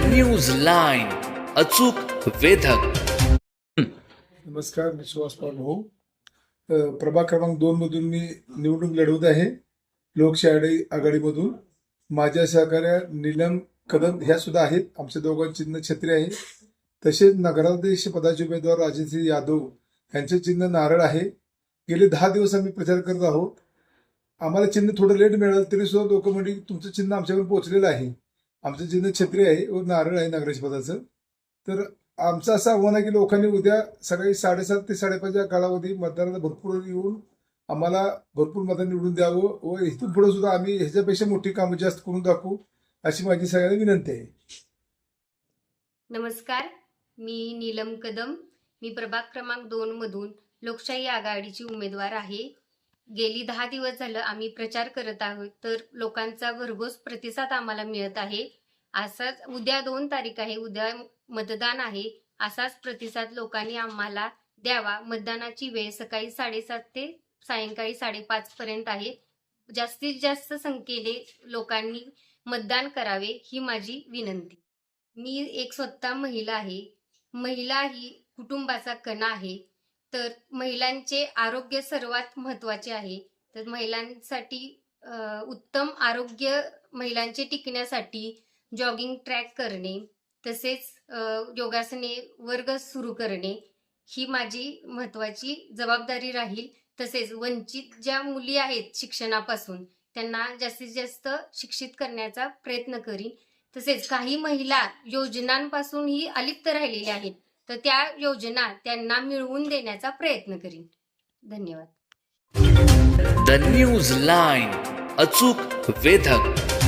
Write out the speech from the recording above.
News line अचूक वेधक. नमस्कार मी सुहास पवार भाऊ. प्रभाग क्रमांक दोन मधून मी निवडणूक लढवत आहे. लोकशाही आघाडीमधून. माझ्या सहकार्या नीलम कदम ह्या सुद्धा आहेत. आमच्या दोघांचे चिन्ह छत्री आहे. तसेच नगराध्यक्ष पदाचे उमेदवार राजेंद्र यादव यांचे चिन्ह नारळ आहे. गेले दहा दिवस आम्ही प्रचार करत आहोत. आम्हाला चिन्ह थोडं लेट मिळालं तरी सुद्धा लोक म्हणजे तुमचं चिन्ह आमच्याकडे पोहोचलेलं आहे. आमचं चिन्ह छत्री आहे व नारळ आहे नगराध्यक्ष तर आमचं असं आव्हान आहे की लोकांनी उद्या सकाळी साडेसात ते साडेपाच या कालावधी मतदानाला भरपूर येऊन आम्हाला भरपूर मतदान निवडून द्यावं व इथून पुढे सुद्धा आम्ही ह्याच्यापेक्षा मोठी कामं जास्त करून दाखवू अशी माझी सगळ्यांना विनंती आहे. नमस्कार मी नीलम कदम. मी प्रभाग क्रमांक दोन मधून लोकशाही आघाडीची उमेदवार आहे. गेली दहा दिवस झालं आम्ही प्रचार करत आहोत तर लोकांचा भरघोस प्रतिसाद आम्हाला मिळत आहे. असाच उद्या दोन तारीख आहे उद्या मतदान आहे असाच प्रतिसाद लोकांनी आम्हाला द्यावा. मतदानाची वेळ सकाळी साडेसात ते सायंकाळी साडेपाच पर्यंत आहे. जास्तीत जास्त संख्येने लोकांनी मतदान करावे ही माझी विनंती. मी एक स्वतः महिला आहे. महिला ही कुटुंबाचा कणा आहे. तर महिलांचे आरोग्य सर्वात महत्त्वाचे आहे. तर महिलांसाठी उत्तम आरोग्य महिलांचे टिकण्यासाठी जॉगिंग ट्रॅक करणे तसेच योगासने वर्ग सुरू करणे ही माझी महत्वाची जबाबदारी राहील. तसेच वंचित ज्या मुली आहेत शिक्षणापासून त्यांना जास्तीत जास्त शिक्षित करण्याचा प्रयत्न करीन. तसेच काही महिला योजनांपासून ही अलिप्त राहिलेल्या आहेत तर त्या योजना त्यांना मिळवून देण्याचा प्रयत्न करीन. धन्यवाद. द न्यूज लाईन अचूक वेधक.